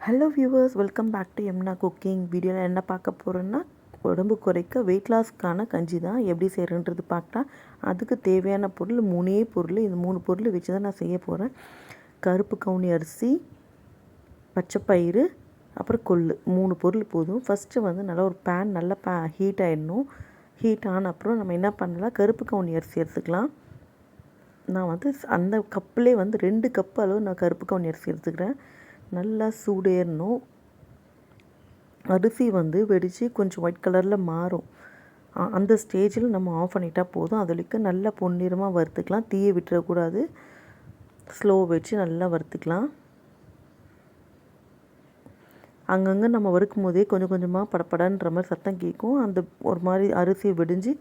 Hello viewers welcome back to எம்னா cooking வீடியோவில் என்ன பார்க்க போகிறோன்னா உடம்பு குறைக்க வெயிட் லாஸ்க்கான கஞ்சி தான் எப்படி செய்கிறன்றது பார்த்தா அதுக்கு தேவையான பொருள் மூணே பொருள். இந்த மூணு பொருள் வச்சு தான் நான் செய்ய போகிறேன் கருப்பு கவுனி அரிசி பச்சைப்பயிறு அப்புறம் கொள்ளு. மூணு பொருள் போதும். ஃபஸ்ட்டு வந்து நல்லா ஒரு பேன் நல்லா பே ஹீட் ஆகிடணும் ஹீட் ஆன அப்புறம் நம்ம என்ன பண்ணலாம்? கருப்பு கவுனி அரிசி எடுத்துக்கலாம். நான் வந்து அந்த கப்பிலே வந்து ரெண்டு கப் அளவு நான் கருப்பு கவுனி அரிசி எடுத்துக்கிறேன். நல்லா சூடேறணும். அரிசி வந்து வெடித்து கொஞ்சம் ஒயிட் கலரில் மாறும். அந்த ஸ்டேஜில் நம்ம ஆஃப் பண்ணிட்டால் போதும். அதுலேக்கு நல்லா பொன்னிறமாக வறுத்துக்கலாம். தீயை விட்டுறக்கூடாது. ஸ்லோ வச்சு நல்லா வறுத்துக்கலாம். அங்கங்கே நம்ம வறுக்கும் போதே கொஞ்சம் கொஞ்சமாக படப்படன்ற மாதிரி சத்தம் கேட்கும். அந்த ஒரு மாதிரி அரிசி வெடிஞ்சு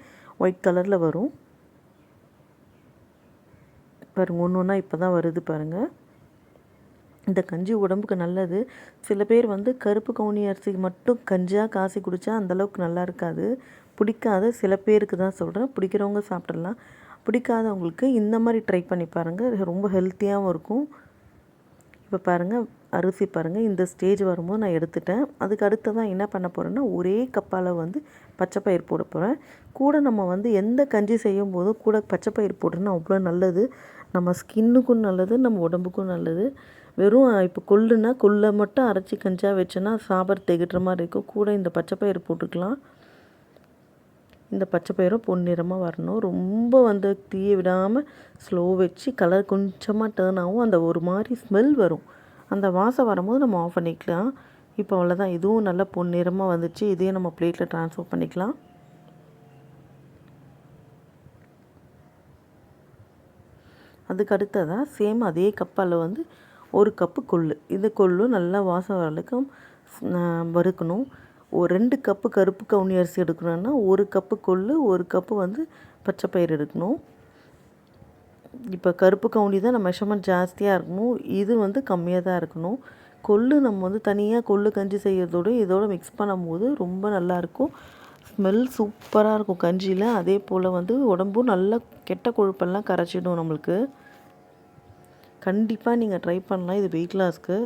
ஒயிட் கலரில் வரும். பாருங்கள் ஒன்று ஒன்றா இப்போ தான் வருது பாருங்கள் இந்த கஞ்சி உடம்புக்கு நல்லது. சில பேர் வந்து கருப்பு கவுனி அரிசி மட்டும் கஞ்சியாக காசி குடித்தா அந்தளவுக்கு நல்லா இருக்காது. பிடிக்காத சில பேருக்கு தான் சொல்கிறேன் பிடிக்கிறவங்க சாப்பிட்றலாம் பிடிக்காதவங்களுக்கு இந்த மாதிரி ட்ரை பண்ணி பாருங்கள் ரொம்ப ஹெல்த்தியாகவும் இருக்கும். இப்போ பாருங்கள் அரிசி பாருங்கள் இந்த ஸ்டேஜ் வரும்போது நான் எடுத்துட்டேன். அதுக்கு அடுத்ததான் என்ன பண்ண போகிறேன்னா ஒரே கப்பால் வந்து பச்சைப்பயிர் போட போகிறேன் கூட நம்ம வந்து எந்த கஞ்சி செய்யும் போதும் கூட பச்சைப்பயிர் போட்டோன்னா அவ்வளோ நல்லது. நம்ம ஸ்கின்னுக்கும் நல்லது நம்ம உடம்புக்கும் நல்லது. வெறும் இப்போ கொள்ளுனா கொள்ளை மட்டும் அரைச்சி கஞ்சா வச்சோன்னா சாம்பார் திகட்டுற மாதிரி இருக்கும். கூட இந்த பச்சைப்பயிர் போட்டுக்கலாம். இந்த பச்சை பயிரும் பொன்னிறமாக வரணும். ரொம்ப வந்து தீய விடாமல் ஸ்லோ வச்சு கலர் கொஞ்சமாக டேர்ன் ஆகும். அந்த ஒரு மாதிரி ஸ்மெல் வரும். அந்த வாசம் வரும்போது நம்ம ஆஃப் பண்ணிக்கலாம். இப்போ அவ்வளோதான் இதுவும் நல்லா பொன்னிறமாக வந்துச்சு. இதையும் நம்ம பிளேட்டில் ட்ரான்ஸ்ஃபர் பண்ணிக்கலாம். அதுக்கு அடுத்ததாக சேம் அதே கப்பால் வந்து ஒரு கப்பு கொள்ளு. இது கொள்ளு நல்லா வாசம் வரலுக்கும் வறுக்கணும். ஒரு ரெண்டு கப்பு கருப்பு கவுனி அரிசி எடுக்கணும்னா ஒரு கப்பு கொள்ளு ஒரு கப்பு வந்து பச்சை பயிர் எடுக்கணும். இப்போ கருப்பு கவுனி தான் நம்ம மெஷர்மெண்ட் ஜாஸ்தியாக இருக்கணும் இது வந்து கம்மியாக தான் இருக்கணும். கொள்ளு நம்ம வந்து தனியாக கொள்ளு கஞ்சி செய்கிறதோட இதோட மிக்ஸ் பண்ணும்போது ரொம்ப நல்லாயிருக்கும் ஸ்மெல் சூப்பராக இருக்கும் கஞ்சியில். அதே போல் வந்து உடம்பும் நல்லா கெட்ட கொழுப்பெல்லாம் கரைச்சிடும் நம்மளுக்கு. கண்டிப்பாக நீங்கள் ட்ரை பண்ணலாம். இது வெயிட் லாஸ்க்கு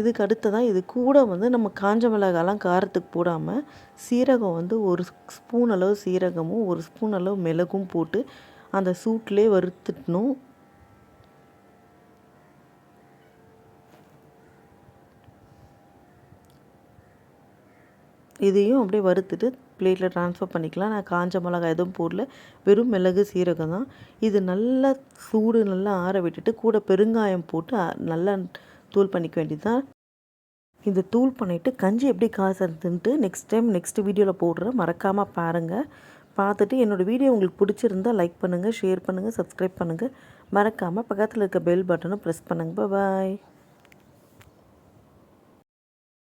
இதுக்கு அடுத்ததான் இது கூட வந்து நம்ம காஞ்ச மிளகாலாம் காரத்துக்கு போடாமல் சீரகம் வந்து ஒரு ஸ்பூன் அளவு சீரகமும் ஒரு ஸ்பூன் அளவு மிளகும் போட்டு அந்த சூட்லேயே வறுத்துட்டணும் இதையும் அப்படியே வறுத்துட்டு பிளேட்டில் ட்ரான்ஸ்ஃபர் பண்ணிக்கலாம். நான் காஞ்ச மிளகாய் எதுவும் போடல. வெறும் மிளகு சீரகம் தான். இது நல்லா சூடு நல்லா ஆற விட்டுட்டு கூட பெருங்காயம் போட்டு நல்லா தூள் பண்ணிக்க வேண்டியது தான் இந்த தூள் பண்ணிவிட்டு கஞ்சி எப்படி காசுன்ட்டு நெக்ஸ்ட் டைம் நெக்ஸ்ட் வீடியோவில் போடுறேன். மறக்காமல் பாருங்கள் பார்த்துட்டு என்னோடய வீடியோ உங்களுக்கு பிடிச்சிருந்தா லைக் பண்ணுங்கள் ஷேர் பண்ணுங்கள் சப்ஸ்கிரைப் பண்ணுங்கள் மறக்காமல் பக்கத்தில் இருக்க பெல் பட்டனை ப்ரெஸ் பண்ணுங்கள் பாய்